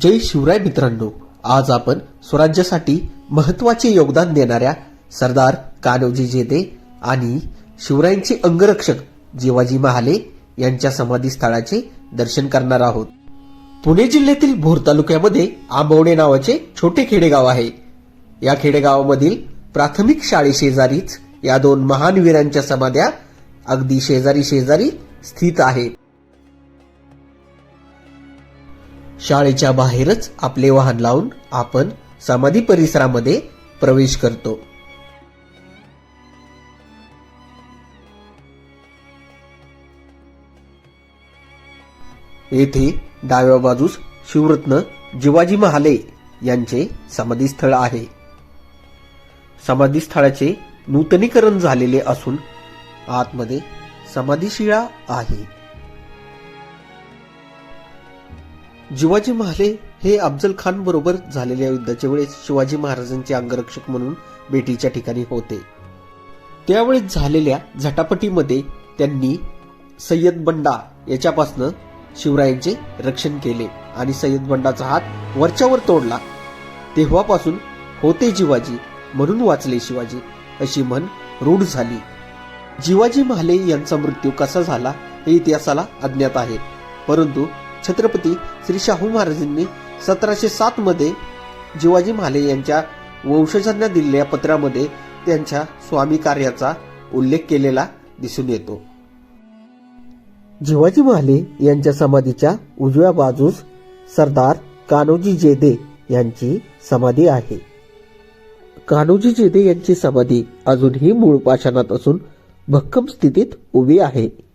जय शिवराय मित्रांनो आज आपण स्वराज्यासाठी महत्त्वाचे योगदान देणाऱ्या सरदार कान्होजी जेदे आणि शिवरायांचे अंगरक्षक जिवाजी महाले यांच्या समाधी स्थळाचे दर्शन करणार आहोत. पुणे जिल्ह्यातील भोर तालुक्यामध्ये आंबवणे नावाचे छोटे खेडेगाव आहे. या खेडेगावामधील प्राथमिक शाळेशेजारीच या दोन महान वीरांच्या समाध्या अगदी शेजारी शेजारी स्थित आहेत. शाळेच्या बाहेरच आपले वाहन लावून आपण समाधी परिसरामध्ये प्रवेश करतो. येथे डाव्या बाजूस शिवरत्न जिवाजी महाले यांचे समाधीस्थळ आहे. समाधीस्थळाचे नूतनीकरण झालेले असून आतमध्ये समाधीशिळा आहे. जिवाजी महाले हे अफजल खान बरोबर झालेल्या युद्धाच्या वेळेस शिवाजी महाराजांचे अंगरक्षक म्हणून भेटीच्या ठिकाणी होते. त्यावेळेस झालेल्या झटापटीमध्ये त्यांनी सय्यद बंडा याच्यापासनं शिवरायांचे रक्षण केले आणि सय्यद बंडाचा हात वरच्यावर तोडला. तेव्हापासून होते जिवाजी म्हणून वाचले शिवाजी अशी म्हण रूढ झाली. जिवाजी महाले यांचा मृत्यू कसा झाला हे इतिहासाला अज्ञात आहे. परंतु छत्रपती श्री शाहू महाराजांनी सतराशे सात मध्ये जिवाजी महाले यांच्या वंशजांना दिलेल्या पत्रामध्ये त्यांच्या स्वामी कार्याचा उल्लेख केलेला दिसून येतो. जिवाजी महाले यांच्या समाधीच्या उजव्या बाजूस सरदार कान्होजी जेदे यांची समाधी आहे. कान्होजी जेदे यांची समाधी अजूनही मूळ पाषाणात असून भक्कम स्थितीत उभी आहे.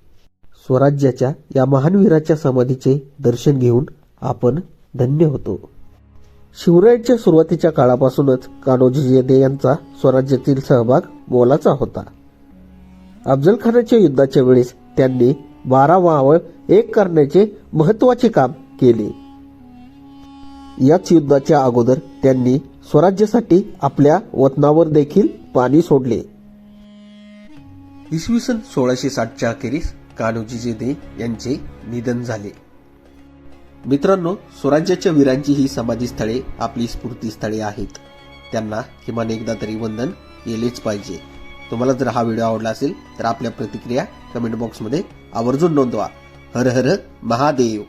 स्वराज्याच्या या महान वीराच्या समाधीचे दर्शन घेऊन आपण धन्य होतो. शिवरायांच्या सुरुवातीच्या काळापासूनच कान्होजी जेदे यांचा स्वराज्यातील सहभाग मोलाचा होता. अफजल खानाच्या युद्धाच्या वेळेस त्यांनी बारा मावळ एक करण्याचे महत्त्वाचे काम केले. याच युद्धाच्या अगोदर त्यांनी स्वराज्यासाठी आपल्या वतनावर देखील पाणी सोडले. इसवी सन सोळाशे साठच्या अखेरीस कान्होजी जेदे यांचे निधन झाले. मित्रांनो स्वराज्याच्या वीरांची ही समाधीस्थळे आपली स्फूर्तीस्थळे आहेत. त्यांना किमान एकदा तरी वंदन केलेच पाहिजे. तुम्हाला जर हा व्हिडिओ आवडला असेल तर आपल्या प्रतिक्रिया कमेंट बॉक्समध्ये आवर्जून नोंदवा. हर हर महादेव.